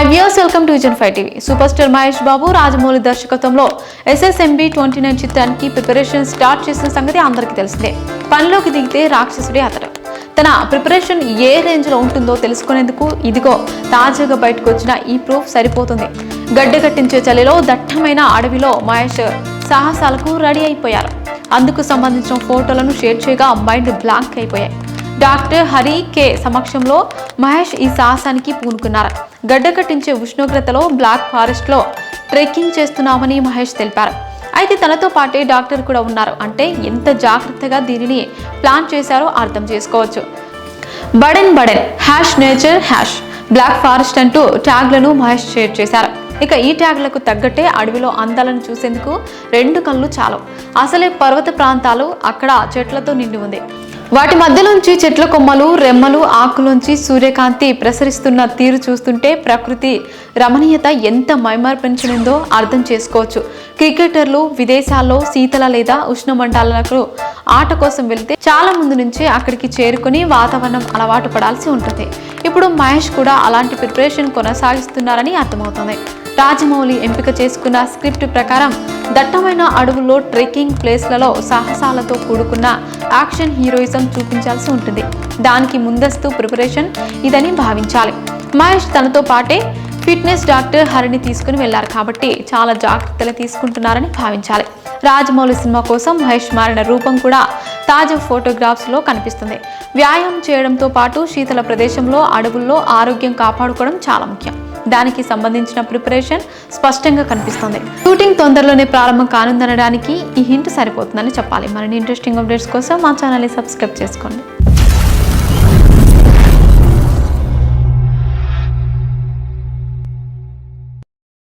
Hi views welcome to vision five TV super star Mahesh Babu Rajamouli దర్శకత్వంలో SSMB twenty nine చిత్రానికి preparation start చేసిన సంగతి అందరికీ తెలిసిందే. పనిలోకి దిగితే రాక్షసుడే అతడు. తన ప్రిపరేషన్ ఏ రేంజ్లో ఉంటుందో తెలుసుకునేందుకు ఇదిగో తాజాగా బయటకు వచ్చిన ఈ ప్రూఫ్ సరిపోతుంది. గడ్డగట్టించే చలిలో దట్టమైన అడవిలో మహేష్ సాహసాలకు రెడీ అయిపోయారు. అందుకు సంబంధించిన ఫోటోలను షేర్ చేయగా మైండ్ బ్లాంక్ అయిపోయాయి. డాక్టర్ హరి కే సమక్షంలో మహేష్ ఈ సాహసానికి పూనుకున్నారు. గడ్డకట్టించే ఉష్ణోగ్రతలో బ్లాక్ ఫారెస్ట్లో ట్రెక్కింగ్ చేస్తున్నామని మహేష్ తెలిపారు. అయితే తనతో పాటే డాక్టర్ కూడా ఉన్నారు. అంటే ఎంత జాగ్రత్తగా దీనిని ప్లాన్ చేశారో అర్థం చేసుకోవచ్చు. Baden Baden hash nature hash Black Forest అంటూ ట్యాగ్లను మహేష్ షేర్ చేశారు. ఇక ఈ ట్యాగ్లకు తగ్గట్టే అడవిలో అందాలను చూసేందుకు రెండు కళ్ళు చాలు. అసలే పర్వత ప్రాంతాలు అక్కడ చెట్లతో నిండి ఉంది. వాటి మధ్యలోంచి చెట్ల కొమ్మలు రెమ్మలు ఆకులోంచి సూర్యకాంతి ప్రసరిస్తున్న తీరు చూస్తుంటే ప్రకృతి రమణీయత ఎంత మైమర్పించనుందో అర్థం చేసుకోవచ్చు. క్రికెటర్లు విదేశాల్లో శీతల లేదా ఉష్ణమండలాలకు ఆట కోసం వెళ్తే చాలా ముందు నుంచి అక్కడికి చేరుకుని వాతావరణం అలవాటు పడాల్సి ఉంటుంది. ఇప్పుడు మహేష్ కూడా అలాంటి ప్రిపరేషన్ కొనసాగిస్తున్నారని అర్థమవుతుంది. రాజమౌళి ఎంపిక చేసుకున్న స్క్రిప్ట్ ప్రకారం దట్టమైన అడవుల్లో ట్రెక్కింగ్ ప్లేస్లలో సాహసాలతో కూడుకున్న యాక్షన్ హీరోయిజం చూపించాల్సి ఉంటుంది. దానికి ముందస్తు ప్రిపరేషన్ ఇదని భావించాలి. మహేష్ తనతో పాటే ఫిట్నెస్ డాక్టర్ హరిని తీసుకుని వెళ్ళారు కాబట్టి చాలా జాగ్రత్తలు తీసుకుంటున్నారని భావించాలి. రాజమౌళి సినిమా కోసం మహేష్ మారిన రూపం కూడా తాజా ఫోటోగ్రాఫ్స్లో కనిపిస్తుంది. వ్యాయామం చేయడంతో పాటు శీతల ప్రదేశంలో అడవుల్లో ఆరోగ్యం కాపాడుకోవడం చాలా ముఖ్యం. దానికి సంబంధించిన ప్రిపరేషన్ స్పష్టంగా కనిపిస్తుంది. షూటింగ్ తొందరలోనే ప్రారంభం కానుందనడానికి ఈ హింట్ సరిపోతుందని చెప్పాలి. మరిన్ని ఇంట్రెస్టింగ్ అప్డేట్స్ కోసం మా ఛానల్ని సబ్స్క్రైబ్ చేసుకోండి.